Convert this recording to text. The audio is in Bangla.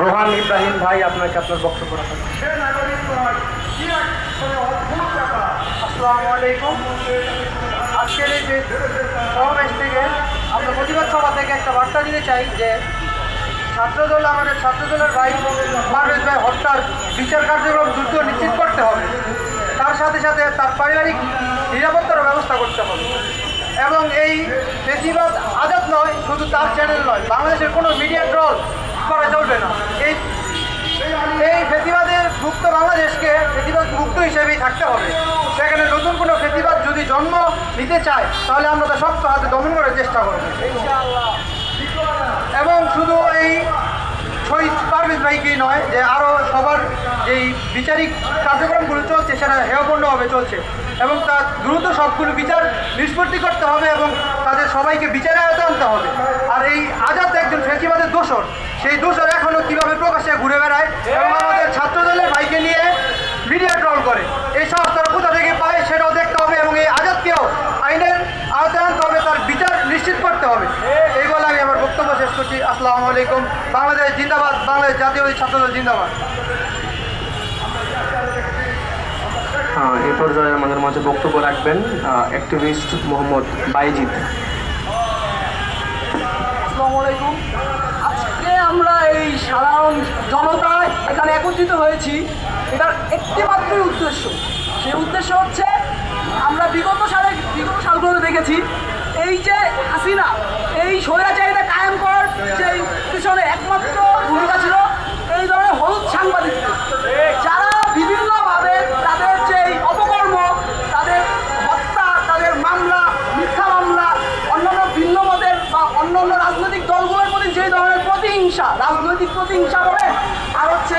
রোহান ইব্রাহিম ভাই আপনাকে আপনার বক্তব্য রাখেন আলাইকুম। আজকের এই যে সমাবেশ থেকে আমরা প্রতিবাদ সভা থেকে একটা বার্তা দিতে চাই যে ছাত্রদল, আমাদের ছাত্রদলের ভাই পারভেজ ভাই হত্যার বিচার কার্যক্রম দ্রুত নিশ্চিত করতে হবে। তার সাথে সাথে তার পারিবারিক নিরাপত্তার ব্যবস্থা করতে হবে। এবং এই বেশিরভাগ আজাদ নয়, শুধু তার চ্যানেল নয়, বাংলাদেশের কোনো মিডিয়া ট্রল করা চলবে না। এই এই ফেসিবাদের মুক্ত বাংলাদেশকে ফেসিবাদ মুক্ত হিসেবেই থাকতে হবে। সেখানে নতুন কোনো ফেসিবাদ যদি জন্ম নিতে চায়, তাহলে আমরা তা শক্ত হাতে দমন করার চেষ্টা করব। এবং শুধু এই শহীদ পারভেজ ভাইকেই নয়, যে আরও সবার যেই বিচারিক কার্যক্রমগুলো চলছে, সেটা হেয়পূর্ণভাবে চলছে। এবং তার দ্রুত সবগুলো বিচার নিষ্পত্তি করতে হবে এবং তাদের সবাইকে বিচারে আয়তে আনতে হবে। আর এই আজাদ একজন ফেসিবাদের দোষর। সেই দোষর এখনও কীভাবে প্রকাশ্যে ঘুরে বেড়ায় এবং আমাদের ছাত্রদলের ভাইকে নিয়ে মিডিয়া ট্রল করে, এই সাহস তারা কোথা থেকে পায় সেটাও দেখতে হবে এবং এই আজাদকেও আইনের আওতায় আনতে হবে, তার বিচার নিশ্চিত করতে হবে। এই বলে আমি আমার বক্তব্য শেষ করছি। আসসালামু আলাইকুম। বাংলাদেশ জিন্দাবাদ। বাংলাদেশ জাতীয় ছাত্রদল জিন্দাবাদ। এ পর্যায়ে আমাদের মাঝে বক্তব্য রাখবেন অ্যাক্টিভিস্ট মোহাম্মদ আসসালামু আলাইকুম আজকে আমরা এই সাধারণ জনতা এখানে একত্রিত হয়েছি। এটার একটি মাত্রই উদ্দেশ্য। সেই উদ্দেশ্য হচ্ছে, আমরা বিগত সালে, বিগত সালগুলোতে দেখেছি, এই যে হাসিনা, এই স্বৈরাচারিতা কায়েম করার যে প্রতিহিংসা রাজনৈতিক প্রতিহিংসা বলেন আর হচ্ছে